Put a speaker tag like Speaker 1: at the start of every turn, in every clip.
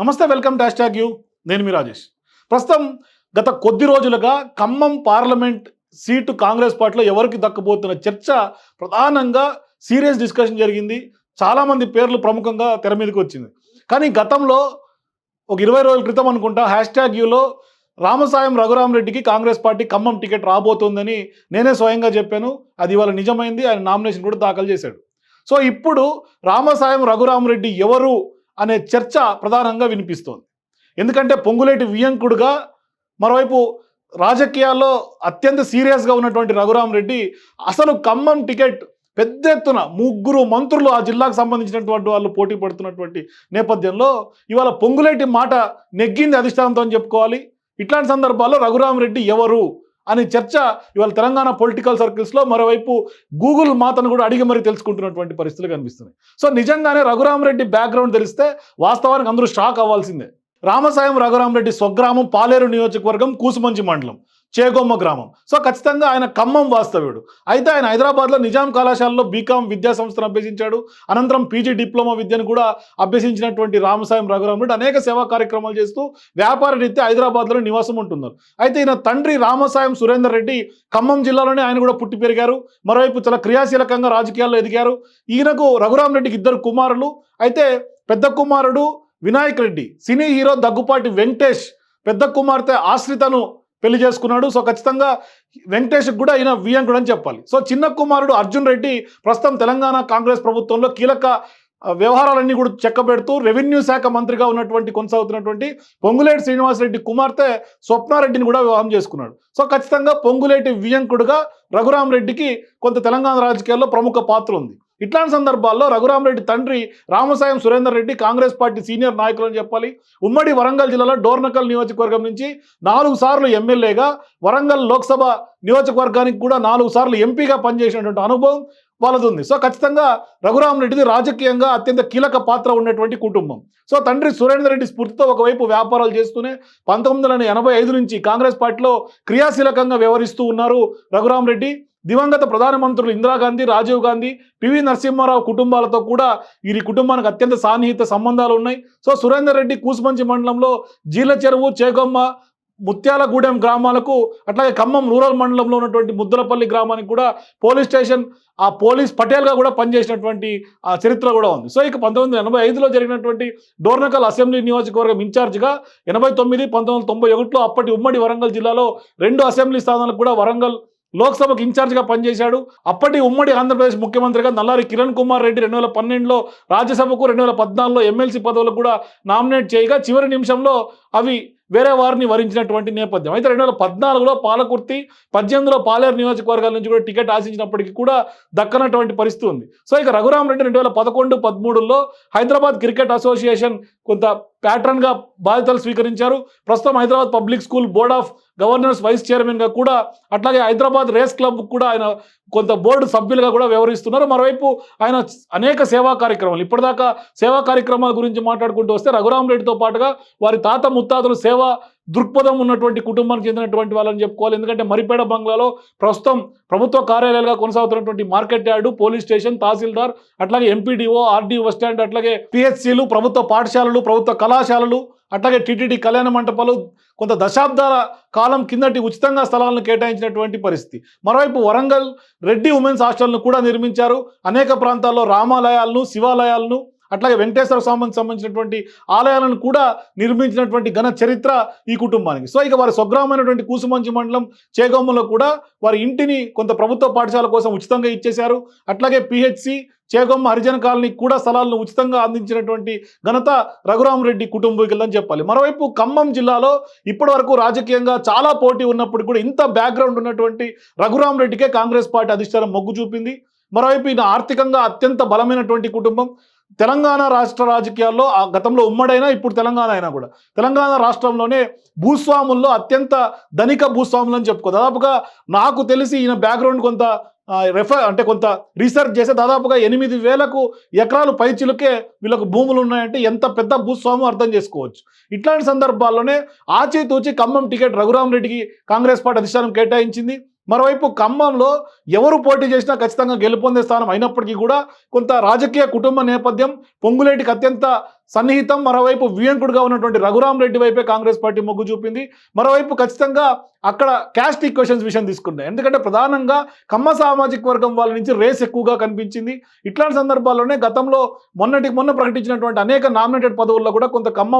Speaker 1: నమస్తే welcome dash tag you. నేను మీ రాజేష్. ప్రస్తుతం గత కొద్ది రోజులుగా ఖమ్మం పార్లమెంట్ సీటు కాంగ్రెస్ పార్టీలో ఎవరికి దక్కబోతున్న చర్చ ప్రధానంగా సీరియస్ డిస్కషన్ జరిగింది. చాలామంది పేర్లు ప్రముఖంగా తెర మీదకి వచ్చింది. కానీ గతంలో ఒక ఇరవై రోజుల క్రితం అనుకుంటా హ్యాష్ ట్యాగ్ యూలో రామసాయం రఘురామరెడ్డికి కాంగ్రెస్ పార్టీ ఖమ్మం టికెట్ రాబోతోందని నేనే స్వయంగా చెప్పాను. అది ఇవాళ నిజమైంది. ఆయన నామినేషన్ కూడా దాఖలు చేశాడు. సో ఇప్పుడు రామసాయం రఘురామరెడ్డి ఎవరు అనే చర్చ ప్రధానంగా వినిపిస్తోంది. ఎందుకంటే పొంగులేటి వియంకుడుగా మరోవైపు రాజకీయాల్లో అత్యంత సీరియస్గా ఉన్నటువంటి రఘురామరెడ్డి అసలు ఖమ్మం టికెట్ పెద్ద ఎత్తున ముగ్గురు మంత్రులు ఆ జిల్లాకు సంబంధించినటువంటి వాళ్ళు పోటీ పడుతున్నటువంటి నేపథ్యంలో ఇవాళ పొంగులేటి మాట నెగ్గింది అధిష్టానంతో అని చెప్పుకోవాలి. ఇట్లాంటి సందర్భాల్లో రఘురామరెడ్డి ఎవరు? అని చర్చ ఇవాళ తెలంగాణ పొలిటికల్ సర్కిల్స్లో మరోవైపు గూగుల్ మాతను కూడా అడిగి మరీ తెలుసుకుంటున్నటువంటి పరిస్థితులు కనిపిస్తున్నాయి. సో నిజంగానే రఘురామరెడ్డి బ్యాక్గ్రౌండ్ తెలిస్తే వాస్తవానికి అందరూ షాక్ అవ్వాల్సిందే. రామసాయం రఘురామరెడ్డి స్వగ్రామం పాలేరు నియోజకవర్గం కూసుమంచి మండలం. చేగొమ్మ గ్రామం. సో ఖచ్చితంగా ఆయన ఖమ్మం వాస్తవ్యుడు. అయితే ఆయన హైదరాబాద్లో నిజాం కళాశాలలో బీకాం విద్యా సంస్థను అభ్యసించాడు. అనంతరం పీజీ డిప్లొమా విద్యను కూడా అభ్యసించినటువంటి రామసాయం రఘురామరెడ్డి అనేక సేవా కార్యక్రమాలు చేస్తూ వ్యాపార రీత్యా హైదరాబాద్లో నివాసం ఉంటున్నారు. అయితే ఈయన తండ్రి రామసాయం సురేందర్ రెడ్డి ఖమ్మం జిల్లాలోనే ఆయన కూడా పుట్టి పెరిగారు. మరోవైపు చాలా క్రియాశీలకంగా రాజకీయాల్లో ఎదిగారు. ఈయనకు రఘురామ్ రెడ్డికి ఇద్దరు కుమారులు. అయితే పెద్ద కుమారుడు వినాయక్ రెడ్డి సినీ హీరో దగ్గుపాటి వెంకటేష్ పెద్ద కుమార్తె ఆశ్రితను పెళ్ళి చేసుకున్నాడు. సో ఖచ్చితంగా వెంకటేష్ కూడా ఈయన వియంకుడు అని చెప్పాలి. సో చిన్న కుమారుడు అర్జున్ రెడ్డి ప్రస్తుతం తెలంగాణ కాంగ్రెస్ ప్రభుత్వంలో కీలక వ్యవహారాలన్నీ కూడా చెక్కబెడుతూ రెవెన్యూ శాఖ మంత్రిగా ఉన్నటువంటి కొనసాగుతున్నటువంటి పొంగులేటి శ్రీనివాసరెడ్డి కుమార్తె స్వప్నారెడ్డిని కూడా వివాహం చేసుకున్నాడు. సో ఖచ్చితంగా పొంగులేటి వియంకుడుగా రఘురామ్ రెడ్డికి కొంత తెలంగాణ రాజకీయాల్లో ప్రముఖ పాత్ర ఉంది. ఇట్లాంటి సందర్భాల్లో రఘురామరెడ్డి తండ్రి రామసాయం సురేందర్ రెడ్డి కాంగ్రెస్ పార్టీ సీనియర్ నాయకులు అని చెప్పాలి. ఉమ్మడి వరంగల్ జిల్లాలో డోర్నకల్ నియోజకవర్గం నుంచి నాలుగు సార్లు ఎమ్మెల్యేగా వరంగల్ లోక్సభ నియోజకవర్గానికి కూడా నాలుగు సార్లు ఎంపీగా పనిచేసినటువంటి అనుభవం వాళ్ళది ఉంది సో ఖచ్చితంగా రఘురామరెడ్డిది రాజకీయంగా అత్యంత కీలక పాత్ర ఉన్నటువంటి కుటుంబం. సో తండ్రి సురేందర్ రెడ్డి స్ఫూర్తితో ఒకవైపు వ్యాపారాలు చేస్తూనే పంతొమ్మిది వందల ఎనభై ఐదు నుంచి కాంగ్రెస్ పార్టీలో క్రియాశీలకంగా వ్యవహరిస్తూ ఉన్నారు రఘురామరెడ్డి దివంగత ప్రధానమంత్రులు ఇందిరాగాంధీ రాజీవ్ గాంధీ పివి నరసింహారావు కుటుంబాలతో కూడా వీరి కుటుంబానికి అత్యంత సాన్నిహిత సంబంధాలు ఉన్నాయి. సో సురేందర్ రెడ్డి కూసుమంచి మండలంలో జీల చెరువు చేగొమ్మ ముత్యాలగూడెం గ్రామాలకు అట్లాగే ఖమ్మం రూరల్ మండలంలో ఉన్నటువంటి ముద్దలపల్లి గ్రామానికి కూడా పోలీస్ స్టేషన్ ఆ పోలీస్ పటేల్గా కూడా పనిచేసినటువంటి ఆ చరిత్ర కూడా ఉంది. సో ఇక పంతొమ్మిది వందల ఎనభై ఐదులో జరిగినటువంటి డోర్నకల్ అసెంబ్లీ నియోజకవర్గం ఇన్ఛార్జ్గా ఎనభై తొమ్మిది పంతొమ్మిది వందల తొంభై ఒకటిలో అప్పటి ఉమ్మడి వరంగల్ జిల్లాలో రెండు అసెంబ్లీ స్థానాలకు కూడా వరంగల్ లోక్సభకు ఇన్ఛార్జిగా పనిచేశాడు. అప్పటి ఉమ్మడి ఆంధ్రప్రదేశ్ ముఖ్యమంత్రిగా నల్లారి కిరణ్ కుమార్ రెడ్డి రెండు వేల పన్నెండులో రాజ్యసభకు రెండు వేల పద్నాలుగులో ఎమ్మెల్సీ పదవులకు కూడా నామినేట్ చేయగా చివరి నిమిషంలో అవి వేరే వారిని వరించినటువంటి నేపథ్యం. అయితే రెండు వేల పద్నాలుగులో పాలకుర్తి పద్దెనిమిదిలో పాలేరు నియోజకవర్గాల నుంచి కూడా టికెట్ ఆశించినప్పటికీ కూడా దక్కనటువంటి పరిస్థితి ఉంది. సో ఇక రఘురామరెడ్డి రెండు వేల పదకొండు పదమూడులో హైదరాబాద్ క్రికెట్ అసోసియేషన్ కొంత ప్యాటర్న్గా బాధ్యతలు స్వీకరించారు. ప్రస్తుతం Hyderabad public school board of governors vice చైర్మన్గా కూడా అట్లాగే హైదరాబాద్ రేస్ క్లబ్ కూడా ఆయన కొంత బోర్డు సభ్యులుగా కూడా వ్యవహరిస్తున్నారు. మరోవైపు ఆయన అనేక సేవా కార్యక్రమాలు ఇప్పటిదాకా సేవా కార్యక్రమాల గురించి మాట్లాడుకుంటూ వస్తే రఘురామరెడ్డితో పాటుగా వారి తాత ముత్తాతలు సేవా దృక్పథం ఉన్నటువంటి కుటుంబానికి చెందినటువంటి వాళ్ళని చెప్పుకోవాలి. ఎందుకంటే మరిపేడ బంగ్లాలో ప్రస్తుతం ప్రభుత్వ కార్యాలయాలుగా కొనసాగుతున్నటువంటి మార్కెట్ యార్డు పోలీస్ స్టేషన్ తహసీల్దార్ అట్లాగే ఎంపీడీఓ ఆర్డీఓ బస్ స్టాండ్ అట్లాగే పిహెచ్సిలు ప్రభుత్వ పాఠశాలలు ప్రభుత్వ కళాశాలలు అట్లాగే టీటీడీ కళ్యాణ మంటపాలు కొంత దశాబ్దాల కాలం కిందటి ఉచితంగా స్థలాలను కేటాయించినటువంటి పరిస్థితి. మరోవైపు వరంగల్ రెడ్డి ఉమెన్స్ హాస్టల్ను కూడా నిర్మించారు. అనేక ప్రాంతాల్లో రామాలయాలను శివాలయాలను అట్లాగే వెంకటేశ్వర స్వామికి సంబంధించినటువంటి ఆలయాలను కూడా నిర్మించినటువంటి ఘన చరిత్ర ఈ కుటుంబానికి. సో ఇక వారి స్వగ్రామైనటువంటి కూసుమంచి మండలం చేగొమ్మలో కూడా వారి ఇంటిని కొంత ప్రభుత్వ పాఠశాల కోసం ఉచితంగా ఇచ్చేశారు. అట్లాగే పిహెచ్సి చేగొమ్మ హరిజన కాలనీ కూడా స్థలాలను ఉచితంగా అందించినటువంటి ఘనత రఘురామరెడ్డి కుటుంబీకులని చెప్పాలి. మరోవైపు ఖమ్మం జిల్లాలో ఇప్పటి వరకు రాజకీయంగా చాలా పోటీ ఉన్నప్పుడు కూడా ఇంత బ్యాక్గ్రౌండ్ ఉన్నటువంటి రఘురామరెడ్డికే కాంగ్రెస్ పార్టీ అధిష్టానం మొగ్గు చూపింది. మరోవైపు ఈయన ఆర్థికంగా అత్యంత బలమైనటువంటి కుటుంబం. తెలంగాణ రాష్ట్ర రాజకీయాల్లో ఆ గతంలో ఉమ్మడైనా ఇప్పుడు తెలంగాణ అయినా కూడా. తెలంగాణ రాష్ట్రంలోనే భూస్వాముల్లో అత్యంత ధనిక భూస్వాములు అని చెప్పుకో. దాదాపుగా నాకు తెలిసి ఈయన బ్యాక్గ్రౌండ్ కొంత రెఫర్ అంటే కొంత రీసెర్చ్ చేస్తే దాదాపుగా ఎనిమిది వేలకు ఎకరాలు పైచిలుకే వీళ్ళకు భూములు ఉన్నాయంటే ఎంత పెద్ద భూస్వాము అర్థం చేసుకోవచ్చు. ఇట్లాంటి సందర్భాల్లోనే ఆచితూచి ఖమ్మం టికెట్ రఘురామరెడ్డికి కాంగ్రెస్ పార్టీ అధిష్టానం కేటాయించింది. మరోవైపు ఖమ్మంలో ఎవరు పోటీ చేసినా ఖచ్చితంగా గెలుపొందే స్థానం అయినప్పటికీ కూడా కొంత రాజకీయ కుటుంబ నేపథ్యం పొంగులేటికి అత్యంత సన్నిహితం మరోవైపు వియంకుడుగా ఉన్నటువంటి రఘురామ్ రెడ్డి వైపే కాంగ్రెస్ పార్టీ మొగ్గు చూపింది. మరోవైపు ఖచ్చితంగా అక్కడ క్యాస్ట్ ఈక్వేషన్స్ విషయం తీసుకున్నాయి ఎందుకంటే ప్రధానంగా కమ్మ సామాజిక వర్గం వాళ్ళ నుంచి రేస్ ఎక్కువగా కనిపించింది. ఇట్లాంటి సందర్భాల్లోనే గతంలో మొన్నటికి మొన్న ప్రకటించినటువంటి అనేక నామినేటెడ్ పదవుల్లో కూడా కొంత కమ్మ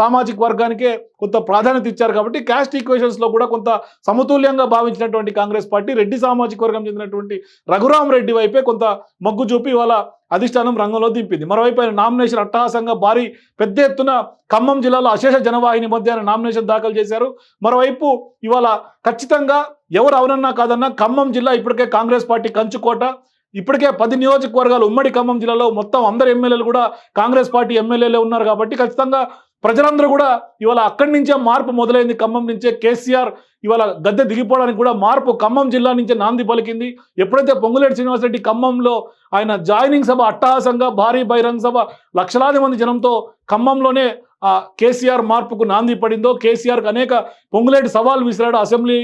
Speaker 1: సామాజిక వర్గానికే కొంత ప్రాధాన్యత ఇచ్చారు కాబట్టి క్యాస్ట్ ఈక్వేషన్స్లో కూడా కొంత సమతుల్యంగా భావించినటువంటి కాంగ్రెస్ పార్టీ రెడ్డి సామాజిక వర్గం చెందినటువంటి రఘురామ్ రెడ్డి వైపే కొంత మొగ్గు చూపి ఇవాళ అధిష్టానం రంగంలో దింపింది. మరోవైపు ఆయన నామినేషన్ అట్టహాసంగా భారీ పెద్ద ఎత్తున ఖమ్మం జిల్లాలో అశేష జనవాహిని మధ్య ఆయన నామినేషన్ దాఖలు చేశారు. మరోవైపు ఇవాళ ఖచ్చితంగా ఎవరు అవునన్నా కాదన్నా ఖమ్మం జిల్లా ఇప్పటికే కాంగ్రెస్ పార్టీ కంచుకోట. ఇప్పటికే పది నియోజకవర్గాలు ఉమ్మడి ఖమ్మం జిల్లాలో మొత్తం అందరు ఎమ్మెల్యేలు కూడా కాంగ్రెస్ పార్టీ ఎమ్మెల్యేలే ఉన్నారు కాబట్టి ఖచ్చితంగా ప్రజలందరూ కూడా ఇవాళ అక్కడి నుంచే మార్పు మొదలైంది. ఖమ్మం నుంచే కేసీఆర్ ఇవాళ గద్దె దిగిపోవడానికి కూడా మార్పు ఖమ్మం జిల్లా నుంచే నాంది పలికింది. ఎప్పుడైతే పొంగులేటి శ్రీనివాసరెడ్డి ఖమ్మంలో ఆయన జాయినింగ్ సభ అట్టహాసంగా భారీ బహిరంగ సభ లక్షలాది మంది జనంతో ఖమ్మంలోనే ఆ కేసీఆర్ మార్పుకు నాంది పడిందో కేసీఆర్కి అనేక పొంగులేటి సవాల్ విసిరాడు అసెంబ్లీ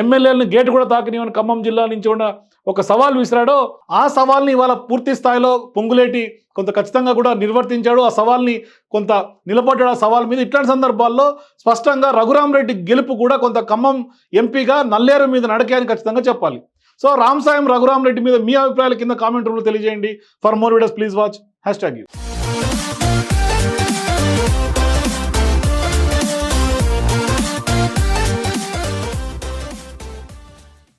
Speaker 1: ఎమ్మెల్యేలను గేట్ కూడా తాకనివని ఖమ్మం జిల్లా నుంచి కూడా ఒక సవాల్ విసిరాడో ఆ సవాల్ని ఇవాళ పూర్తి స్థాయిలో పొంగులేటి కొంత ఖచ్చితంగా కూడా నిర్వర్తించాడు. ఆ సవాల్ని కొంత నిలబడ్డాడు. ఆ సవాల్ మీద ఇట్లాంటి సందర్భాల్లో స్పష్టంగా రఘురామ్ రెడ్డి గెలుపు కూడా కొంత ఖమ్మం ఎంపీగా నల్లేరు మీద నడకే అని ఖచ్చితంగా చెప్పాలి. సో రామ్ సాయం రఘురామ్ రెడ్డి మీద మీ అభిప్రాయాల కింద కామెంట్ రూమ్లో తెలియజేయండి. For more videos please watch hash tag you